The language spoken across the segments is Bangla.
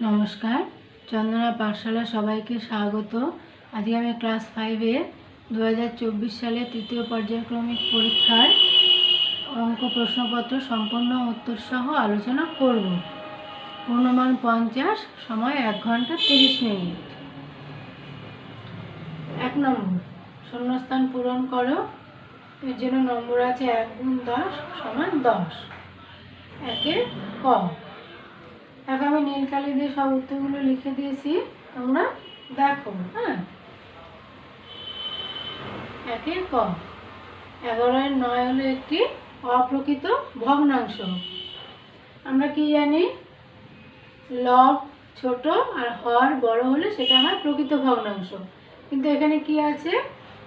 নমস্কার। চন্দনা পাঠশালা সবাইকে স্বাগত। আজকে আমি ক্লাস ফাইভে দু হাজার চব্বিশ সালে তৃতীয় পর্যায়ক্রমিক পরীক্ষার অঙ্ক প্রশ্নপত্র সম্পূর্ণ উত্তর সহ আলোচনা করব। পূর্ণমান পঞ্চাশ, সময় এক ঘণ্টা তিরিশ মিনিট। এক নম্বর, শূন্যস্থান পূরণ করো। এর জন্য নম্বর আছে এক গুণ দশ, সমান দশ। একে ক। এখন আমি নীল কালি দিয়ে সব উত্তরগুলো লিখে দিয়েছি। তোমরা দেখো হ্যাঁ? একে ক। এগারোর নয় হলো একটি অপ্রকৃত ভগ্নাংশ। আমরা কি জানি? লব ছোট আর হর বড় হলে সেটা হয় প্রকৃত ভগ্নাংশ। কিন্তু এখানে কি আছে?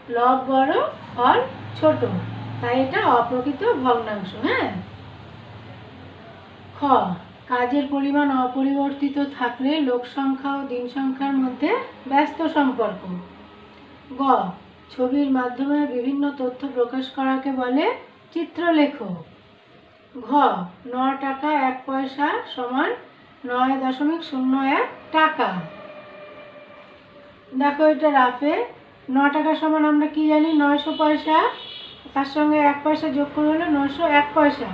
লব বড়, হর ছোট। তাই এটা অপ্রকৃত ভগ্নাংশ হ্যাঁ? খ। কাজের পরিমাণ অপরিবর্তিত থাকলে লোক সংখ্যা ও দিন সংখ্যার মধ্যে ব্যস্ত সম্পর্ক। গ, ছবির মাধ্যমে বিভিন্ন তথ্য প্রকাশ করাকে বলে চিত্রলেখ। ঘ ন টাকা এক পয়সা সমান নয় দশমিক শূন্য এক টাকা। দেখো এটা রাফে ন টাকা সমান আমরা কি জানি? নয়শো পয়সা, তার সঙ্গে এক পয়সা যোগ করে হলো নশো এক পয়সা।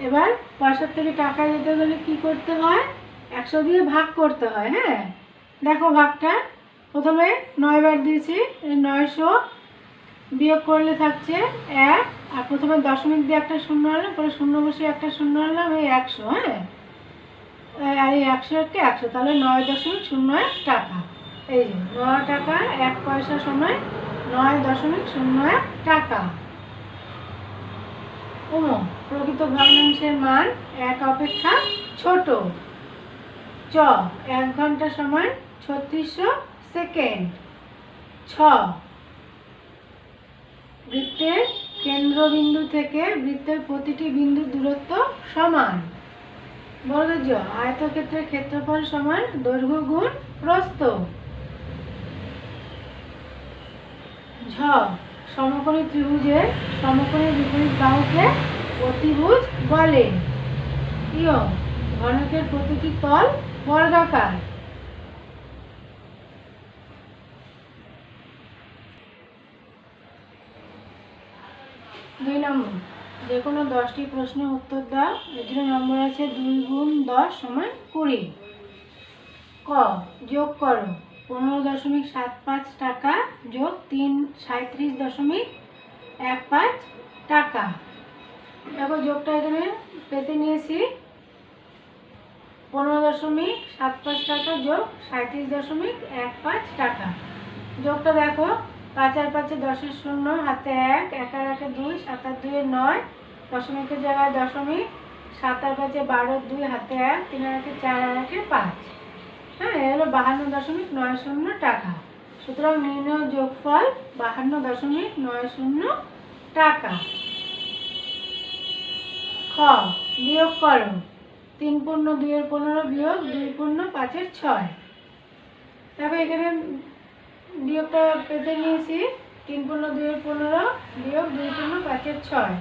এবার পয়সার থেকে টাকা যেতে গেলে কি করতে হয়? একশো দিয়ে ভাগ করতে হয় হ্যাঁ? দেখো ভাগটা। প্রথমে নয় বার দিয়েছি নয়শো বিয়োগ করলে থাকছে এক, আর প্রথমে দশমিক দিয়ে একটা শূন্য হলাম পরে শূন্য বসে একটা শূন্য হলাম এই একশো হ্যাঁ? আর এই একশো একটা একশো, তাহলে নয় দশমিক শূন্য এক টাকা। এই নয় টাকা, এক পয়সা সময় নয় দশমিক শূন্য এক টাকা। ওমো প্রকৃত ভগ্নাংশের মান এক অপেক্ষা ছোট। চ, এক ঘণ্টা সমান ছত্রিশশো সেকেন্ড। ছ, বৃত্তের কেন্দ্রবিন্দু থেকে বৃত্তের প্রতিটি বিন্দুর দূরত্ব সমান। বর্গ জ আয়তক্ষেত্রের ক্ষেত্রফল সমান দৈর্ঘ্য গুণ প্রস্থ। ঝ, সমকোণী ত্রিভুজের সমকোণী বিপরীত বাহুকে অতিভুজ বলে। ইয়, ঘনকের প্রতিটি তল বর্গাকার। দুই নম্বর, যে কোনো দশটি প্রশ্নের উত্তর দাও এর নম্বর আছে দুই গুণ দশ সমান কুড়ি। ক, যোগ করো, পনেরো দশমিক সাত পাঁচ টাকা যোগ তিন সাঁত্রিশ দশমিক এক পাঁচ টাকা। দেখো যোগটা এখানে পেতে নিয়েছি পনেরো দশমিক সাত পাঁচ টাকা যোগ সাঁত্রিশ দশমিক এক পাঁচ টাকা। যোগটা দেখো, পাঁচ আর পাঁচে দশের শূন্য, হাতে এক এক আর একে দুই, সাত আর দুয়ে নয়, দশমিকের জায়গায় দশমিক, সাত আর পাঁচে বারো দুই, হাতে এক, তিন আর একে চার আর একে পাঁচ। হ্যাঁ এ হলো বাহান্ন দশমিক নয় শূন্য টাকা। সুতরাং নির্ণয় যোগফল বাহান্ন দশমিক নয় শূন্য টাকা। খ, বিয়োগ করো। তিন পূর্ণ দুইয়ের পনেরো বিয়োগ দুই পূর্ণ পাঁচের ছয়। দেখো এখানে বিয়োগটা পেতে নিয়েছি। তিন পূর্ণ দুইয়ের পনেরো বিয়োগ দুই পূর্ণ পাঁচের ছয়।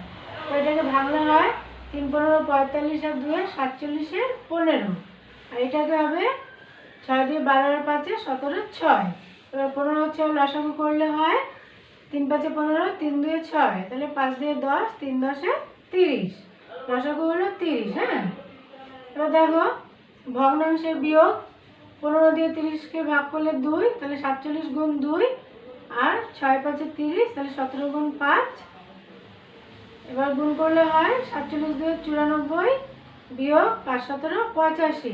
তো এটাকে ভাঙলে হয় তিন পনেরো পঁয়তাল্লিশ আর দুয়ে সাতচল্লিশের পনেরো। আর এটাকে হবে ছয় দিয়ে বারো আর পাঁচে সতেরো ছয়। এবার পনেরো ছয় লসাগু করলে হয় তিন পাঁচে পনেরো, তিন দুয়ে ছয়। তাহলে পাঁচ দিয়ে দশ, তিন দশে তিরিশ। লসাগু হলো তিরিশ হ্যাঁ? এবার দেখো ভগ্নাংশের বিয়োগ, পনেরো দিয়ে তিরিশকে ভাগ করলে দুই, তাহলে সাতচল্লিশ গুণ দুই, আর ছয় পাঁচে তিরিশ, তাহলে সতেরো গুণ পাঁচ। এবার গুণ করলে হয় সাতচল্লিশ দুই চুরানব্বই, বিয়োগ পাঁচ সতেরো, পঁচাশি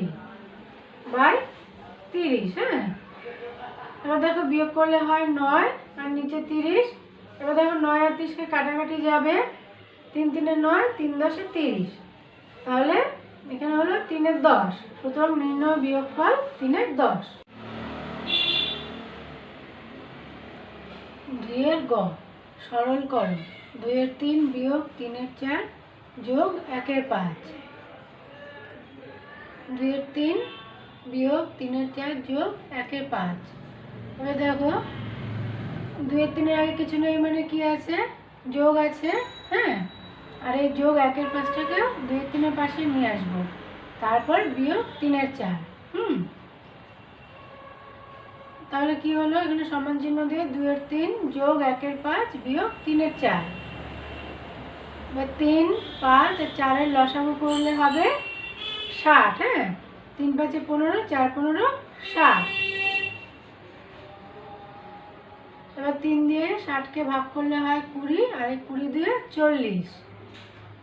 বাই তিরিশ হ্যাঁ? এবার দেখো, বিয়োগ করলে হয় নয়, আর নিচে তিরিশ। এবার দেখো, নয় আর তিরিশকে কাটাকাটি যাবে তিন তিনে নয়, তিন দশে তিরিশ। তাহলে এখানে হলো তিনের দশ। সুতরাং নির্ণয় বিয়োগ ফল তিনের দশ। দুইয়ের গ সরল করো দুইয়ের তিন বিয়োগ তিনের চার যোগ একের পাঁচ। দুইয়ের তিন বিয়োগ তিনের চার যোগ একের পাঁচ। এবার দেখো, দুইয়ের তিনের আগে কিছু নেই মানে কি আছে? যোগ আছে হ্যাঁ? আর এই যোগ একের পাঁচটাকে দুই তিনের পাশে নিয়ে আসব। তারপর বিয়োগ তিনের চার, হুম? তাহলে কি হলো? এখানে সমান চিহ্ন দিয়ে দুইয়ের তিন যোগ একের পাঁচ বিয়োগ তিনের চার। এবার তিন, পাঁচ চারের লসাগু করলে হবে ষাট হ্যাঁ? তিন পাঁচে পনেরো, চার পনেরো, ষাট। এবার তিন দিয়ে ষাটকে ভাগ করলে হয় কুড়ি, আর এই কুড়ি দিয়ে চল্লিশ।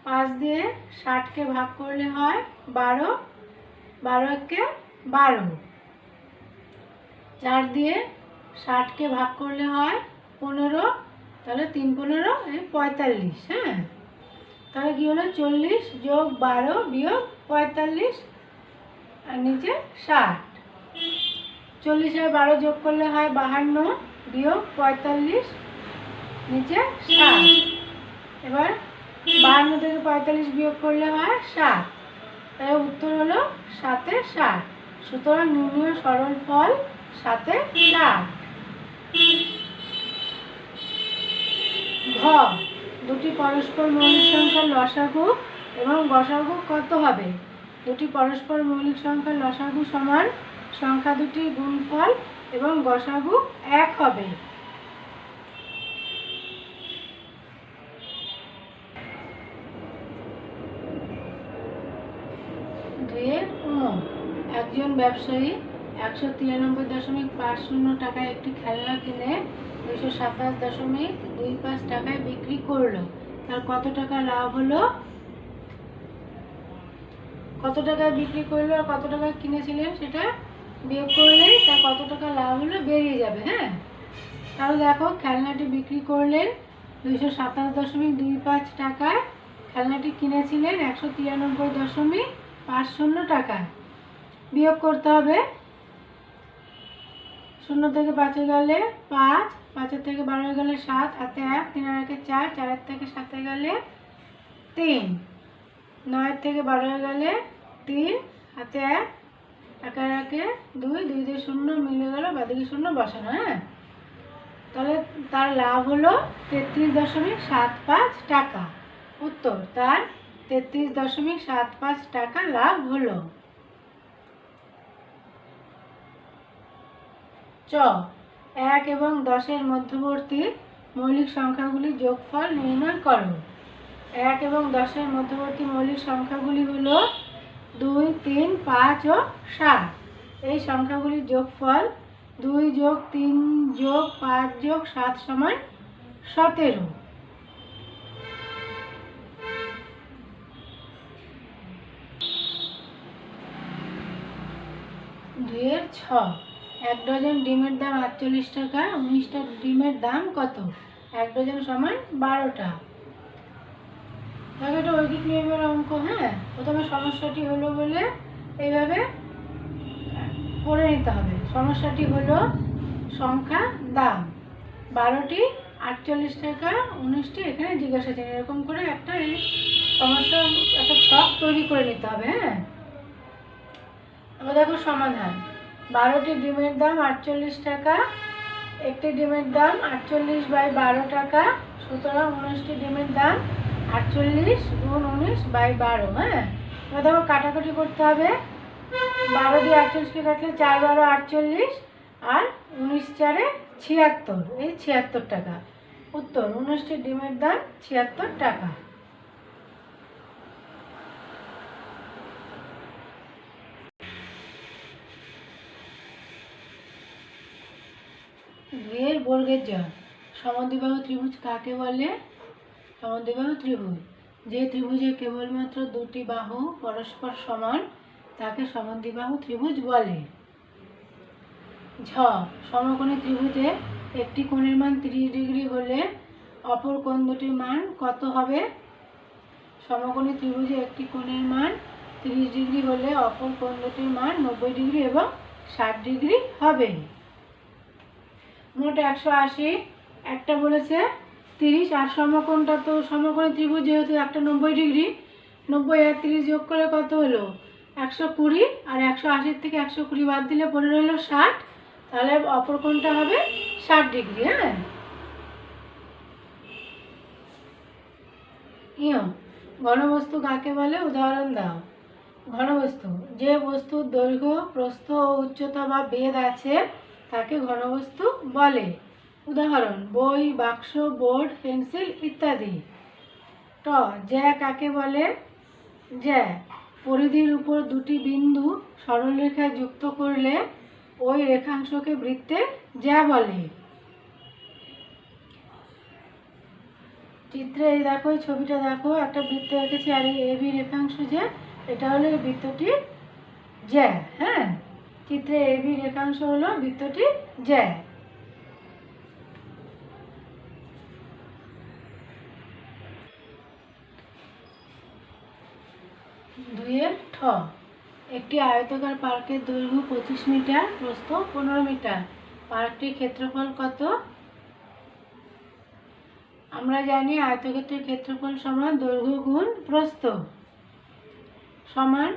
পাঁচ দিয়ে ষাটকে ভাগ করলে হয় বারো বারো একে বারো। চার দিয়ে ষাটকে ভাগ করলে হয় পনেরো, তাহলে তিন পনেরো পঁয়তাল্লিশ হ্যাঁ? তাহলে কী হলো? চল্লিশ যোগ বারো বিয়োগ পঁয়তাল্লিশ, আর নিচে ষাট। চল্লিশ আর বারো যোগ করলে হয় বাহান্ন বিয়োগ পঁয়তাল্লিশ, নিচে ষাট। এবার বাহান্ন থেকে পঁয়তাল্লিশ বিয়োগ করলে হয় সাত। তাহলে উত্তর হলো সাতে সাত। সুতরাং নির্ণয় সরল ফল সাতে ষাট ঘ, দুটি পরস্পর মৌলিক সংখ্যার লসাগু এবং গসাগু কত হবে? দুটি পরস্পর মৌলিক সংখ্যার লসাগু সমান সংখ্যা দুটির গুণফল এবং গসাগু এক হবে দুয়ের উম একজন ব্যবসায়ী, একশো তিরানব্বই দশমিক পাঁচ শূন্য টাকায় একটি খেলনা কিনে দুশো সাতাশ দশমিক দুই পাঁচ টাকায় বিক্রি করল। তার কত টাকা লাভ হলো? কত টাকায় বিক্রি করল আর কত টাকায় কিনেছিলেন সেটা বিয়োগ করলেই তার কত টাকা লাভ হলো বেরিয়ে যাবে হ্যাঁ? তাহলে দেখো, খেলনাটি বিক্রি করলেন দুইশো সাতাশ দশমিক দুই পাঁচ টাকায়। খেলনাটি কিনেছিলেন একশো তিরানব্বই দশমিক পাঁচ শূন্য টাকা বিয়োগ করতে হবে। শূন্য থেকে পাঁচে গেলে পাঁচ পাঁচের থেকে বারো গেলে সাত হাতে এক তিনের একে চার চারের থেকে সাতে গেলে তিন। নয়ের থেকে বারো গেলে তিন হাতে এক একের একে দুই দুই দিয়ে শূন্য মিলে গেল, বাদিকে শূন্য বসানো হ্যাঁ? তাহলে তার লাভ হলো তেত্রিশ দশমিক সাত পাঁচ টাকা। উত্তর, তার তেত্রিশ দশমিক সাত পাঁচ টাকা লাভ হলো। চ। এক এবং দশের মধ্যবর্তী মৌলিক সংখ্যাগুলির যোগফল নির্ণয় করো। এক এবং দশের মধ্যবর্তী মৌলিক সংখ্যাগুলি হলো দুই, তিন, পাঁচ ও সাত। এই সংখ্যাগুলির যোগফল দুই যোগ তিন যোগ পাঁচ যোগ সাত সমান সতেরো। দুইয়ের ছ। এক ডজন ডিমের দাম আটচল্লিশ টাকা উনিশটা ডিমের দাম কত? এক ডজন সমান বারোটা দেখো এটা ঐকিক নিয়মের অঙ্ক হ্যাঁ? প্রথমে সমস্যাটি হলো বলে এইভাবে পড়ে নিতে হবে। সমস্যাটি হলো সংখ্যা দাম। বারোটি আটচল্লিশ টাকা উনিশটি এখানে জিজ্ঞাসা আছে এরকম করে একটা এই সমস্যা, একটা ছক তৈরি করে নিতে হবে হ্যাঁ? এবার দেখো সমাধান। বারোটি ডিমের দাম আটচল্লিশ টাকা। একটি ডিমের দাম আটচল্লিশ বাই বারো টাকা। সুতরাং উনিশটি ডিমের দাম আটচল্লিশ গুণ উনিশ বাই বারো হ্যাঁ? এবার দেখো কাটাকুটি করতে হবে। বারো দিয়ে আটচল্লিশকে কাটলে চার বারো আটচল্লিশ আর উনিশ চারে ছিয়াত্তর, এই ছিয়াত্তর টাকা। উত্তর, উনিশটি ডিমের দাম ছিয়াত্তর টাকা। দুইয়ের বর্গের জন সমদ্বিবাহু ত্রিভুজ কাকে বলে? সমদ্বিবাহু ত্রিভুজ। যে ত্রিভুজে কেবলমাত্র দুটি বাহু পরস্পর সমান, তাকে সমদ্বিবাহু ত্রিভুজ বলে। ঝ, সমকোণী ত্রিভুজে একটি কোণের মান তিরিশ ডিগ্রি হলে অপর কোণ দুটির মান কত হবে? সমকোণী ত্রিভুজে একটি কোণের মান তিরিশ ডিগ্রি হলে অপর কোণ দুটির মান নব্বই ডিগ্রি এবং ষাট ডিগ্রি হবে। মোট একশো আশি। একটা বলেছে তিরিশ, আর সমকোণটা তো সমকোণী ত্রিভুজ যেহেতু একটা নব্বই ডিগ্রি, নব্বই আর তিরিশ যোগ করে কত হলো? একশো কুড়ি, আর একশো আশির থেকে একশো কুড়ি বাদ দিলে পড়ে রইল ষাট। তাহলে অপর কোণটা হবে ষাট ডিগ্রি হ্যাঁ? ইয় ঘনবস্তু কাকে বলে? উদাহরণ দাও। ঘনবস্তু, যে বস্তুর দৈর্ঘ্য, প্রস্থ ও উচ্চতা বা বেদ আছে তাকে ঘনবস্তু বলে। উদাহরণ, বই, বাক্স, বোর্ড, পেন্সিল ইত্যাদি। ট, জ্যা কাকে বলে? জ্যা, পরিধির উপর দুটি বিন্দু সরলরেখায় যুক্ত করলে ওই রেখাংশকে বৃত্তে জ্যা বলে। চিত্রে এই দেখো, এই ছবিটা দেখো, একটা বৃত্ত এঁকেছি আর এই এবি রেখাংশ যে, এটা হলো এই বৃত্তটি জ্যা হ্যাঁ? চিত্রে এবি রেখাংশ হলো বৃত্তটি জ্যা দুইয়ের ঠ। একটি আয়তাকার পার্কের দৈর্ঘ্য পঁচিশ মিটার, প্রস্থ পনেরো মিটার। পার্কটির ক্ষেত্রফল কত? আমরা জানি আয়তক্ষেত্রের ক্ষেত্রফল সমান দৈর্ঘ্য গুণ প্রস্থ সমান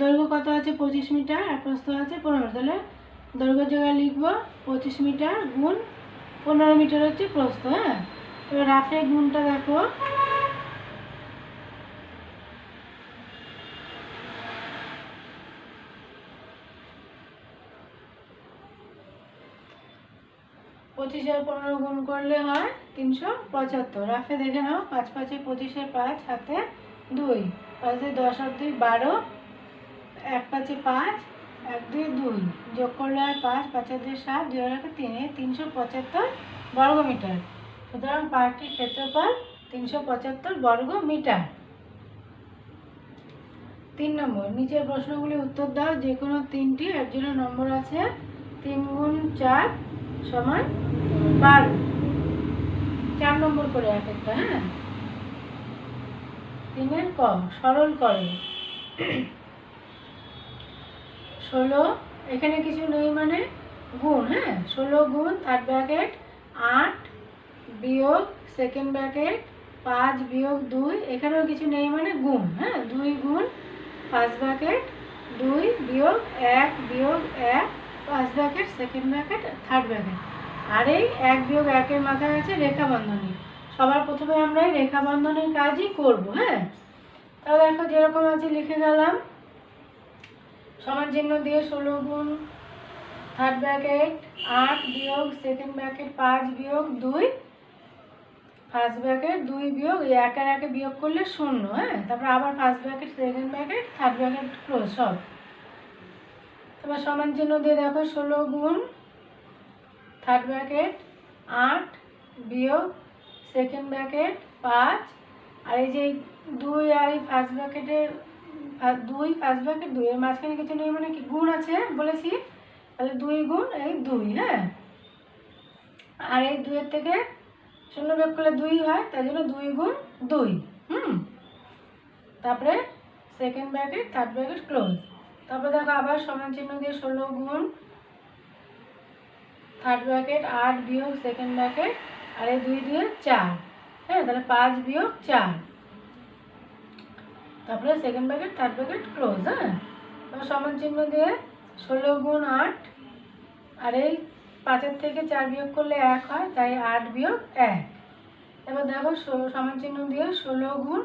দৈর্ঘ্য কত আছে? পঁচিশ মিটার। আর প্রস্থ আছে পনেরো। তাহলে দৈর্ঘ্য জায়গায় লিখব পঁচিশ মিটার গুণ পনেরো মিটার হচ্ছে প্রস্থ হ্যাঁ? এবার রাফে গুণটা দেখো। পঁচিশ পনেরো গুণ করলে হয় তিনশো পঁচাত্তর। রাফে দেখে নাও, পাঁচ পাঁচে পঁচিশের পাঁচ হাতে দুই। পাঁচে দশ আর দুই, বারো। এক পাঁচে পাঁচ, এক দুই দুই, যোগ করলে হয় পাঁচ পাঁচের দুই সাত, দুই একে তিন তিনশো পঁচাত্তর বর্গ মিটার সুতরাং পার্কটির ক্ষেত্রফল তিনশো পঁচাত্তর বর্গ মিটার তিন নম্বর, নিচের প্রশ্নগুলি উত্তর দাও যে কোনো তিনটি, এর জন্য নম্বর আছে তিন গুণ চার সমান বারো। চার নম্বর করে এক একটা হ্যাঁ? তিনের ক, সরল করে। ষোলো, এখানে কিছু নেই মানে গুণ হ্যাঁ? ষোলো গুণ থার্ড ব্র্যাকেট আট বিয়োগ সেকেন্ড ব্র্যাকেট পাঁচ বিয়োগ দুই, এখানেও কিছু নেই মানে গুণ হ্যাঁ? দুই গুণ পাঁচ ব্র্যাকেট দুই বিয়োগ এক বিয়োগ এক পাঁচ bracket second bracket third bracket আর এই এক বিয়োগ একের মাথায় আছে রেখা বন্ধনী সবার প্রথমে আমরা এই রেখা বন্ধনের কাজই করব হ্যাঁ? তাহলে দেখো যেরকম আছে লিখে গেলাম সমান চিহ্ন দিয়ে ষোলো গুণ থার্ড ব্র্যাকেট আট বিয়োগ সেকেন্ড ব্র্যাকেট পাঁচ বিয়োগ, দুই। ফার্স্ট ব্র্যাকেট দুই বিয়োগ, এই একের একে বিয়োগ করলে শূন্য হ্যাঁ? তারপর আবার first bracket second bracket third bracket close সব। তারপর সমান চিহ্ন দিয়ে দেখো, ষোলো গুণ থার্ড ব্র্যাকেট আট বিয়োগ সেকেন্ড ব্র্যাকেট পাঁচ। আর এই যে দুই আর এই ফার্স্ট ব্র্যাকেটের দুই পাঁচ ব্র্যাকেট দুই এর মাঝখানে কিছু নেই মানে কি? গুণ আছে বলেছি। তাহলে দুই গুণ এই দুই হ্যাঁ? আর এই দুইয়ের থেকে শূন্য বিয়োগ করলে দুই হয়, তাই জন্য দুই গুণ দুই, হুম? তারপরে second bracket third bracket close তারপরে দেখো আবার সমান চিহ্ন দিয়ে ষোলো গুণ থার্ড ব্র্যাকেট আট বিয়োগ সেকেন্ড ব্র্যাকেট আর এই দুই দিয়ে চার হ্যাঁ? তাহলে পাঁচ বিয়োগ চার। তারপরে second bracket third bracket close হ্যাঁ? তারপর সমান চিহ্ন দিয়ে ষোলো গুণ আট, আর এই পাঁচের থেকে চার বিয়োগ করলে এক হয়, তাই আট বিয়োগ এক। এবার দেখো সমান চিহ্ন দিয়ে ষোলো গুণ,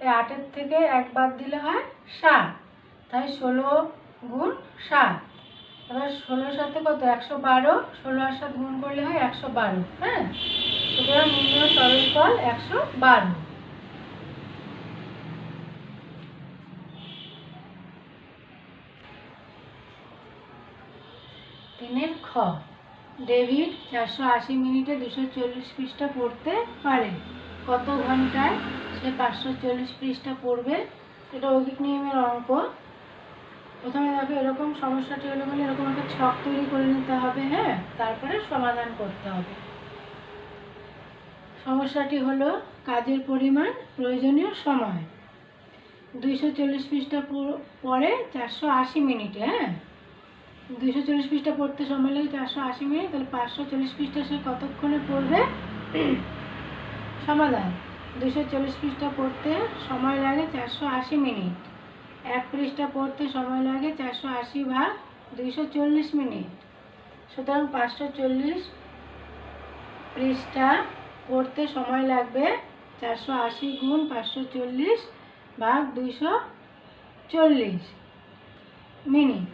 এই আটের থেকে এক বাদ দিলে হয় সাত, তাই ষোলো গুণ সাত। এবার ষোলোর সাথে কত? একশো বারো, ষোলো আর সাত গুণ করলে হয় একশো বারো হ্যাঁ? সুতরাং নিম্ন সরল ফল একশো বারো। তিনের খ। ডেভিড চারশো আশি মিনিটে দুশো চল্লিশ পৃষ্ঠা পড়তে পারে কত ঘন্টায় সে পাঁচশো চল্লিশ পৃষ্ঠা পড়বে? এটা অধিক নিয়মের অঙ্ক। প্রথমে দেখো, এরকম সমস্যাটি হলো বলে এরকম একটা ছক তৈরি করে নিতে হবে হ্যাঁ? তারপরে সমাধান করতে হবে। সমস্যাটি হলো কাজের পরিমাণ, প্রয়োজনীয় সময়। দুইশো চল্লিশ পৃষ্ঠা পরে চারশো আশি মিনিটে হ্যাঁ? দুইশো চল্লিশ পৃষ্ঠা পড়তে সময় লাগে, চারশো আশি মিনিট, তাহলে পাঁচশো চল্লিশ পৃষ্ঠা সে কতক্ষণে পড়বে? সমাধান, দুইশো চল্লিশ পৃষ্ঠা পড়তে সময় লাগে চারশো আশি মিনিট। এক পৃষ্ঠা পড়তে সময় লাগে চারশো আশি ভাগ দুইশো চল্লিশ মিনিট। সুতরাং পাঁচশো চল্লিশ পৃষ্ঠা পড়তে সময় লাগবে চারশো আশি গুণ পাঁচশো চল্লিশ ভাগ দুইশো চল্লিশ মিনিট।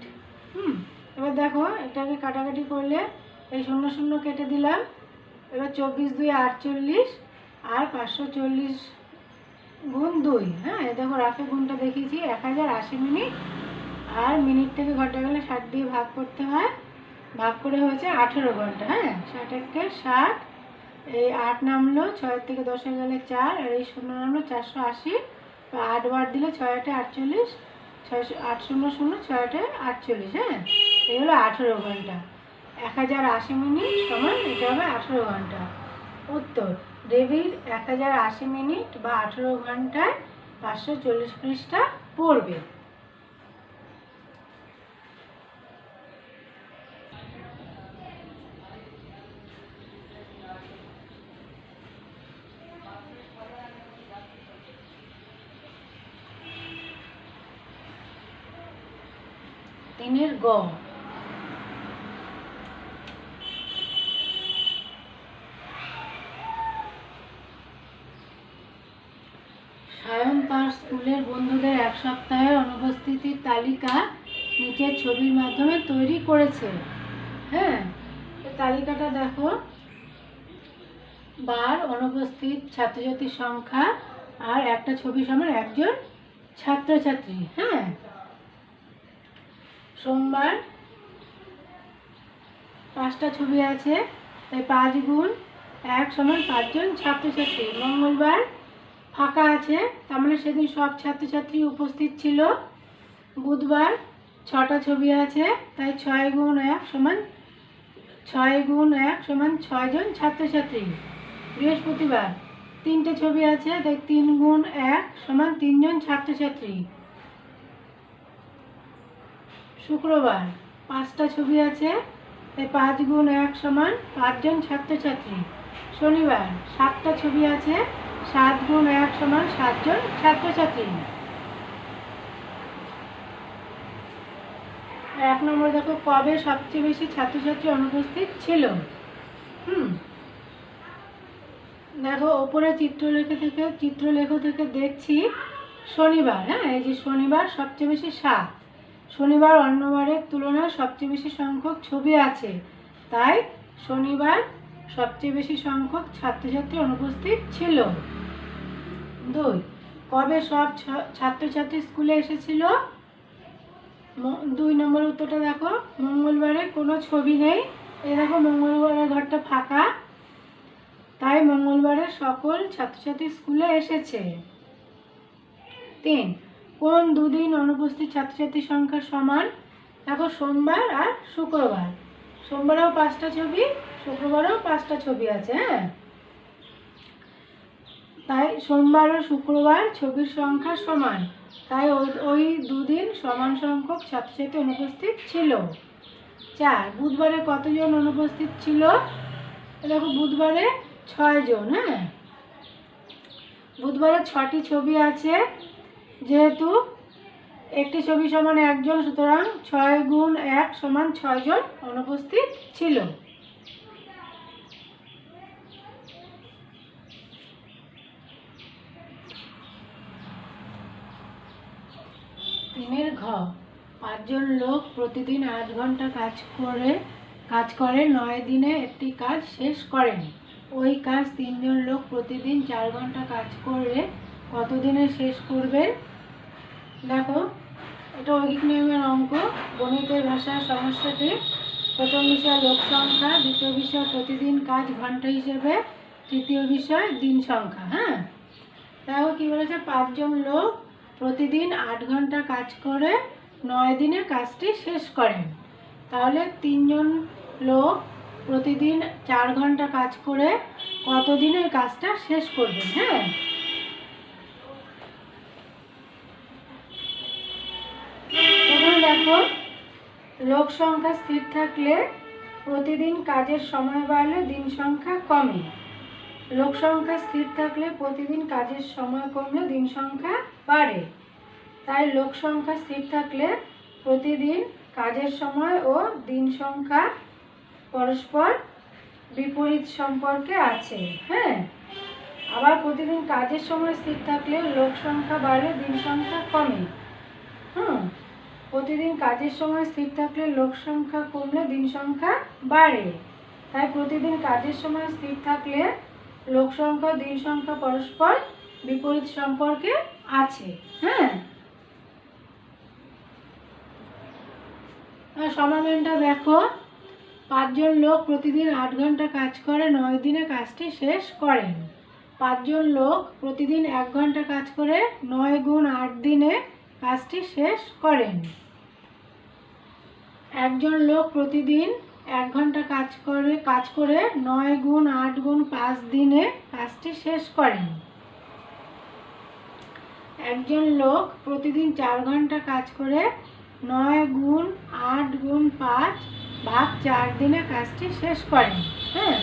হুম। এবার দেখো, এটাকে কাটাকাটি করলে এই শূন্য শূন্য কেটে দিলাম। এবার চব্বিশ দুই আটচল্লিশ আর পাঁচশো চল্লিশ গুণ দুই। হ্যাঁ এই দেখো রাফে গুণটা দেখিয়েছি, এক হাজার আশি মিনিট। আর মিনিট থেকে ঘণ্টা গেলে ষাট দিয়ে ভাগ করতে হয়। ভাগ করে হয়েছে আঠেরো ঘণ্টা হ্যাঁ? ষাট একে ষাট, এই আট নামলো ছয়ের থেকে দশে গেলে চার, আর এই শূন্য নামলো চারশো আশি। আট বার দিলে ছয় আটে আটচল্লিশ ছয়শো আট শূন্য শূন্য, ছয় আটে আটচল্লিশ হ্যাঁ? এই হলো আঠেরো ঘণ্টা। এক হাজার আশি মিনিট সমান এটা হবে আঠেরো ঘণ্টা। উত্তর, দেবীর এক হাজার আশি মিনিট বা আঠেরো ঘন্টায় পাঁচশো চল্লিশ পৃষ্ঠা পড়বে। তিনের গ। এক সপ্তাহের অনুপস্থিতির তালিকা নিচের ছবির মাধ্যমে তৈরি করেছে। হ্যাঁ তালিকাটা দেখো। বার অনুপস্থিত ছাত্রছাত্রীর সংখ্যা আর একটা ছবি সমান একজন ছাত্রছাত্রী। হ্যাঁ সোমবার পাঁচটা ছবি আছে। তাই পাঁচ গুণ এক সমান পাঁচজন ছাত্রছাত্রী। মঙ্গলবার ফাঁকা আছে। তার মানে সেদিন সব ছাত্রছাত্রী উপস্থিত ছিল। বুধবার ছটা ছবি আছে, তাই ছয় গুণ এক সমান ছয় গুণ এক সমান ছয়জন ছাত্রছাত্রী। বৃহস্পতিবার তিনটে ছবি আছে, তাই তিন গুণ এক সমান তিনজন ছাত্রছাত্রী। শুক্রবার পাঁচটা ছবি আছে, তাই পাঁচ গুণ এক সমান পাঁচজন ছাত্রছাত্রী। শনিবার সাতটা ছবি আছে সাত গুণ এক সমান সাতজন ছাত্রছাত্রী এক নম্বর দেখো, কবে সবচেয়ে বেশি ছাত্রছাত্রী অনুপস্থিত ছিল? হুম। দেখো ওপরে চিত্রলেখ থেকে চিত্রলেখ থেকে দেখছি শনিবার হ্যাঁ? এই যে শনিবার সবচেয়ে বেশি সাত। শনিবার অন্যবারের তুলনায় সবচেয়ে বেশি সংখ্যক ছবি আছে। তাই শনিবার সবচেয়ে বেশি সংখ্যক ছাত্রছাত্রী অনুপস্থিত ছিল। দুই, কবে সব ছাত্রছাত্রী স্কুলে এসেছিল? দুই নম্বর উত্তরটা দেখো। মঙ্গলবারে কোনো ছবি নেই। এই দেখো মঙ্গলবারের ঘরটা ফাঁকা। তাই মঙ্গলবারে সকল ছাত্রছাত্রী স্কুলে এসেছে। তিন, কোন দুদিন অনুপস্থিত ছাত্রছাত্রীর সংখ্যা সমান? দেখো সোমবার আর শুক্রবার। সোমবারেও পাঁচটা ছবি। শুক্রবারেও পাঁচটা ছবি আছে হ্যাঁ? তাই সোমবার ও শুক্রবার ছবির সংখ্যা সমান। তাই ওই ওই দুদিন সমান সংখ্যক ছাত্রছাত্রী অনুপস্থিত ছিল। চার, বুধবারে কতজন অনুপস্থিত ছিল? দেখো, বুধবারে ছয়জন হ্যাঁ? বুধবারে ছটি ছবি আছে, যেহেতু একটি ছবি সমান একজন, সুতরাং ছয় গুণ এক সমান ছয়জন অনুপস্থিত ছিল। তিনের ঘ পাঁচজন লোক প্রতিদিন আট ঘণ্টা কাজ করে কাজ করে, নয় দিনে একটি কাজ শেষ করেন। ওই কাজ তিনজন লোক প্রতিদিন চার ঘণ্টা কাজ করলে কত দিনে শেষ করবে? দেখো, এটা ঐকিক নিয়মের অঙ্ক। গণিতের ভাষার সমস্যাটি প্রথম বিষয় লোক সংখ্যা, দ্বিতীয় বিষয় প্রতিদিন কাজ ঘণ্টা হিসেবে, তৃতীয় বিষয় দিন সংখ্যা হ্যাঁ? দেখো কী বলেছে, পাঁচজন লোক প্রতিদিন আট ঘণ্টা কাজ করে, নয় দিনে কাজটি শেষ করেন। তাহলে তিনজন লোক প্রতিদিন চার ঘণ্টা কাজ করে কত দিনের কাজটা শেষ করবেন হ্যাঁ? দেখো, লোক সংখ্যা স্থির থাকলে প্রতিদিন কাজের সময় বাড়লে দিন সংখ্যা কমে। লোক সংখ্যা স্থির থাকলে প্রতিদিন কাজের সময় কমলে দিন সংখ্যা বাড়ে। তাই লোক সংখ্যা স্থির থাকলে প্রতিদিন কাজের সময় ও দিন সংখ্যা পরস্পর বিপরীত সম্পর্কে আছে হ্যাঁ? আবার প্রতিদিন কাজের সময় স্থির থাকলে লোক সংখ্যা বাড়লে দিন সংখ্যা কমে। হুম? প্রতিদিন কাজের সময় স্থির থাকলে লোক সংখ্যা কমলে দিন সংখ্যা বাড়ে। তাই প্রতিদিন কাজের সময় স্থির থাকলে লোক সংখ্যা দিন সংখ্যা পরস্পর বিপরীত সম্পর্কে আছে হ্যাঁ? সমাধানটা দেখো, পাঁচজন লোক প্রতিদিন আট ঘণ্টা কাজ করে, নয় দিনে কাজটি শেষ করেন। পাঁচজন লোক প্রতিদিন এক ঘণ্টা কাজ করে, নয় গুণ আট দিনে কাজটি শেষ করেন। একজন লোক প্রতিদিন এক ঘণ্টা কাজ করে কাজ করে নয় গুণ আট গুণ পাঁচ দিনে কাজটি শেষ করেন। একজন লোক প্রতিদিন চার ঘণ্টা কাজ করে নয় গুণ আট গুণ পাঁচ ভাগ চার দিনে কাজটি শেষ করেন। হ্যাঁ?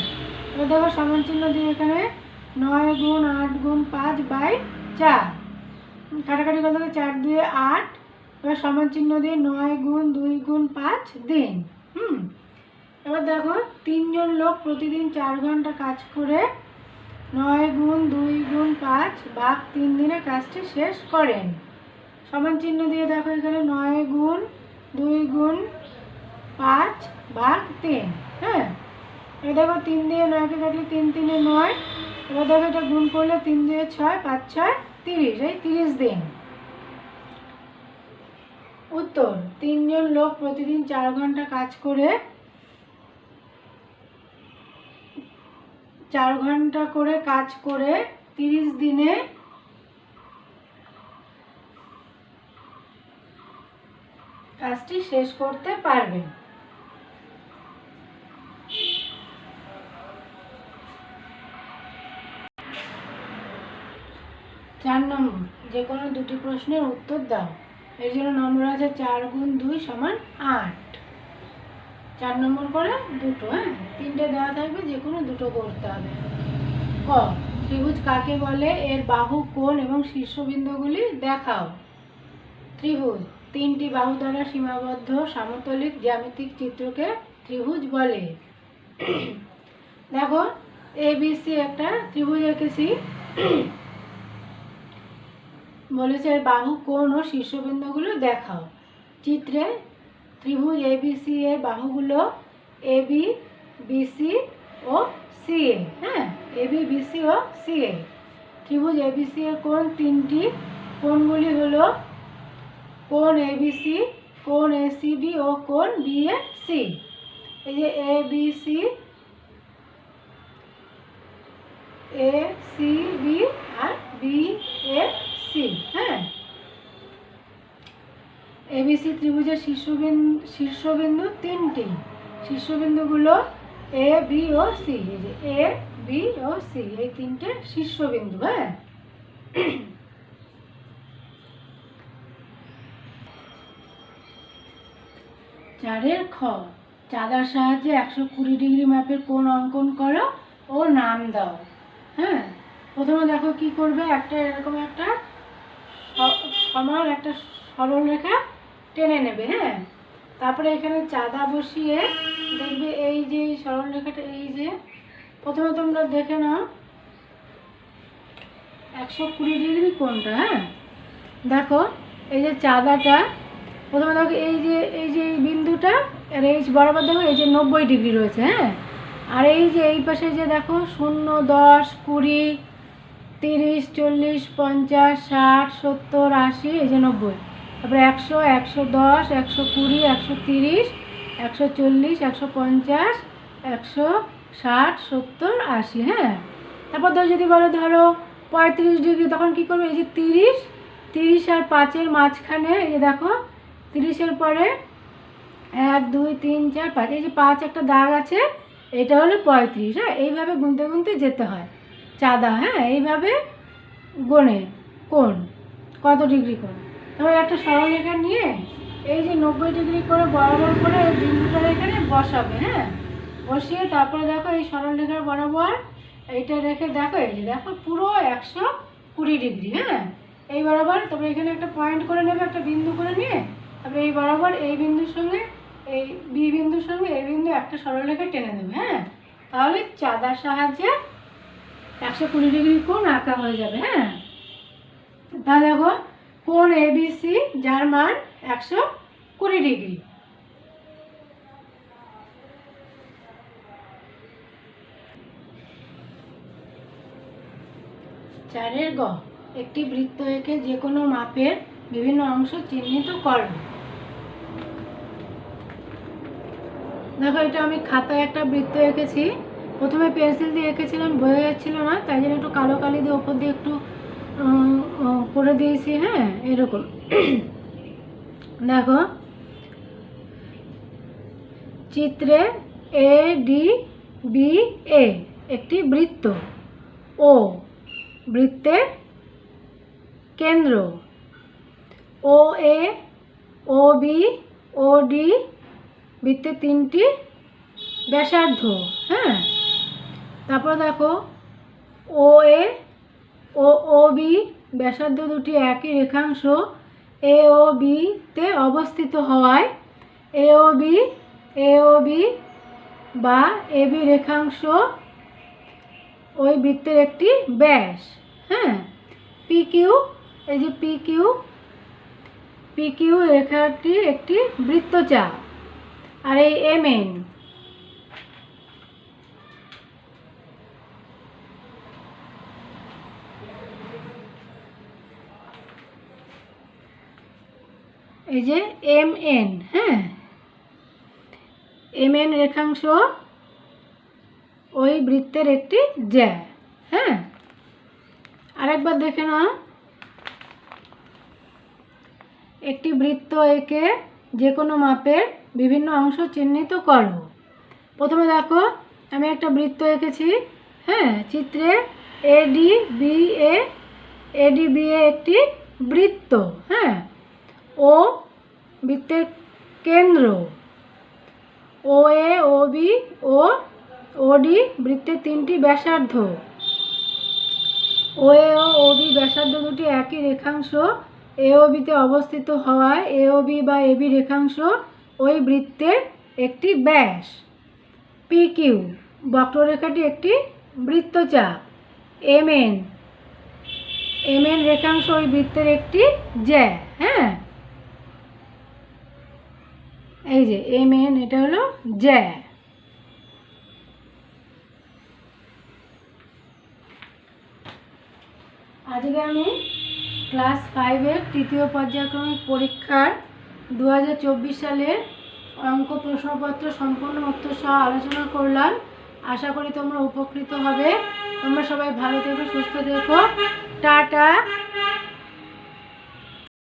দেখো সমান চিহ্ন দিয়ে এখানে নয় গুণ আট গুণ পাঁচ বাই চার। কাটাকাটি করতে হবে চার দুয়ে আট, এবার সমান চিহ্ন দিয়ে নয় গুণ দুই গুণ পাঁচ দিন। হুম? এবার দেখো, তিনজন লোক প্রতিদিন চার ঘণ্টা কাজ করে, নয় গুণ, দুই গুণ, পাঁচ ভাগ তিন দিনে কাজটি শেষ করেন। সমান চিহ্ন দিয়ে দেখো এখানে, নয় গুণ, দুই গুণ, পাঁচ ভাগ তিন হ্যাঁ? এবার দেখো, তিন দিয়ে নয়কে কাটলে তিন, তিনে নয়। এবার দেখো, এটা গুণ করলে তিন দিয়ে ছয়, পাঁচ, ছয়, তিরিশ, এই তিরিশ দিন। উত্তর, তিনজন লোক প্রতিদিন চার ঘণ্টা কাজ করে চার ঘণ্টা করে কাজ করে তিরিশ দিনে কাজটি শেষ করতে পারবেন। চার নম্বর, যে কোনো দুটি প্রশ্নের উত্তর দাও। এর জন্য নম্বর আছে চার গুণ দুই সমান আট। চার নম্বর করে দুটো হ্যাঁ? তিনটে দেওয়া থাকবে যে কোনো দুটো করতে হবে। ক, ত্রিভুজ কাকে বলে? এর বাহু কোণ এবং শীর্ষবিন্দুগুলি দেখাও। ত্রিভুজ, তিনটি বাহু দ্বারা সীমাবদ্ধ, সামতলিক জ্যামিতিক চিত্রকে ত্রিভুজ বলে। দেখো এ বি সি একটা ত্রিভুজ এঁকেছি। বলেছে এর বাহু কোণ ও শীর্ষবিন্দুগুলো দেখাও। চিত্রে ত্রিভুজ এবিসি এর বাহুগুলো এবি বিসি ও সিএ হ্যাঁ? এবি বিসি ও সিএ ত্রিভুজ এবিসি এর কোন তিনটি। কোণগুলি হলো কোন এ কোণ এবিসি কোণ এসিবি ও কোণ বিএসি এই যে A B C A C B R B A C হ্যাঁ? এবিসি ত্রিভুজের শীর্ষবিন্দু শীর্ষবিন্দু তিনটি। শীর্ষবিন্দুগুলো এ বি ও সি এই যে এ বি ও সি এই তিনটে শীর্ষবিন্দু হ্যাঁ? চারের খ। চাঁদার সাহায্যে একশো কুড়ি ডিগ্রি মাপের কোণ অঙ্কন করো ও নাম দাও হ্যাঁ? প্রথমে দেখো কি করবে? একটা এরকম একটা সমান একটা সরল রেখা টেনে নেবে হ্যাঁ? তারপরে এখানে চাঁদা বসিয়ে দেখবে এই যে এই সরল রেখাটা এই যে, প্রথমে তোমরা দেখে নাও, একশো কুড়ি ডিগ্রি কোনটা হ্যাঁ? দেখো, এই যে চাঁদাটা, প্রথমে দেখো এই যে এই যে এই বিন্দুটা, আর এই বরাবর দেখো এই যে নব্বই ডিগ্রি রয়েছে হ্যাঁ? আর এই যে এই পাশে যে দেখো, শূন্য, দশ, কুড়ি, তিরিশ, চল্লিশ, পঞ্চাশ, ষাট, সত্তর, আশি, এই যে নব্বই। তারপরে একশো একশো দশ, একশো কুড়ি, একশো তিরিশ, একশো চল্লিশ, একশো পঞ্চাশ, একশো ষাট, সত্তর, আশি হ্যাঁ? তারপর ধরো যদি বলো ধরো পঁয়ত্রিশ ডিগ্রি, তখন কী করবে? এই যে তিরিশ তিরিশ আর পাঁচের মাঝখানে, এই যে দেখো, তিরিশের পরে এক, দুই, তিন, চার, পাঁচ, এই যে পাঁচ একটা দাগ আছে, এটা হলো পঁয়ত্রিশ হ্যাঁ? এইভাবে গুনতে গুনতে যেতে হয়। চাঁদা হ্যাঁ? এইভাবে গোনে কোন কত ডিগ্রি কোন তারপর একটা সরলরেখা নিয়ে এই যে নব্বই ডিগ্রি করে বরাবর করে বিন্দুটা এখানে বসাবে হ্যাঁ? বসিয়ে তারপরে দেখো এই সরলরেখার বরাবর এইটা রেখে দেখো, এই যে দেখো পুরো একশো কুড়ি ডিগ্রি হ্যাঁ? এই বরাবর তবে এখানে একটা পয়েন্ট করে নেবে, একটা বিন্দু করে নিয়ে, তারপরে এই বরাবর এই বিন্দুর সঙ্গে, এই বি বিন্দুর সঙ্গে, এই বিন্দু একটা সরলরেখা টেনে দেবে হ্যাঁ? তাহলে চাঁদার সাহায্যে একশো কুড়ি ডিগ্রি কোণ আঁকা হয়ে যাবে হ্যাঁ? তা দেখো কোণ এবিসি যার মান একশো কুড়ি ডিগ্রি। চারের গ, একটি বৃত্ত এঁকে যে কোনো মাপের বিভিন্ন অংশ চিহ্নিত করো। দেখো, এটা আমি খাতায় একটা বৃত্ত এঁকেছি। প্রথমে পেন্সিল দিয়ে এঁকেছিলাম, বোঝা যাচ্ছিল না, তাই জন্য একটু কালো কালি দিয়ে ওপর দিয়ে একটু করে দিয়েছি হ্যাঁ এরকম। দেখো, চিত্রে এ ডি বি এ একটি বৃত্ত। ও বৃত্তের কেন্দ্র। ও এ ও বি ও ডি বৃত্তের তিনটি ব্যাসার্ধ হ্যাঁ। তারপর দেখো ও এ ও ও, বি ব্যাসার্ধ দুটি একই রেখাংশ এ, ও বিতে অবস্থিত হওয়ায় এ, ও, বি, এ, ও, বি বা এ, বি রেখাংশ ওই বৃত্তের একটি ব্যাস। হ্যাঁ? পি কিউ এই যে পি কিউ পি কিউ রেখাটি একটি বৃত্তচাপ। আর এই এম এন এই যে এম এন হ্যাঁ? এম এন রেখাংশ ওই বৃত্তের একটি জ্যা হ্যাঁ? আরেকবার দেখে নাও। একটি বৃত্ত এঁকে যে কোনো মাপের বিভিন্ন অংশ চিহ্নিত করো। প্রথমে দেখো, আমি একটা বৃত্ত এঁকেছি হ্যাঁ? চিত্রে এডি বি এডি বি একটি বৃত্ত হ্যাঁ? ও বৃত্তের কেন্দ্র ও এ, ও বি, ও ওডি বৃত্তের তিনটি ব্যাসার্ধ। ও এ, ও বি ব্যাসার্ধ দুটি একই রেখাংশ। এ, ও বিতে অবস্থিত হওয়ায় এ, ও, বি বা এ, বি রেখাংশ ওই বৃত্তের একটি ব্যাস। পি কিউ বক্ররেখাটি একটি বৃত্তচাপ। এম এন এম এন রেখাংশ ওই বৃত্তের একটি জ্যা হ্যাঁ? এই যে এম এন এটা হলো জ্যা। আজকে আমি ক্লাস ফাইভের তৃতীয় পর্যায়ক্রমিক পরীক্ষার দু হাজার চব্বিশ সালের অঙ্ক প্রশ্নপত্র সম্পূর্ণ উত্তর সহ আলোচনা করলাম। আশা করি তোমরা উপকৃত হবে। তোমরা সবাই ভালো থেকো, সুস্থ থেকো। টাটা।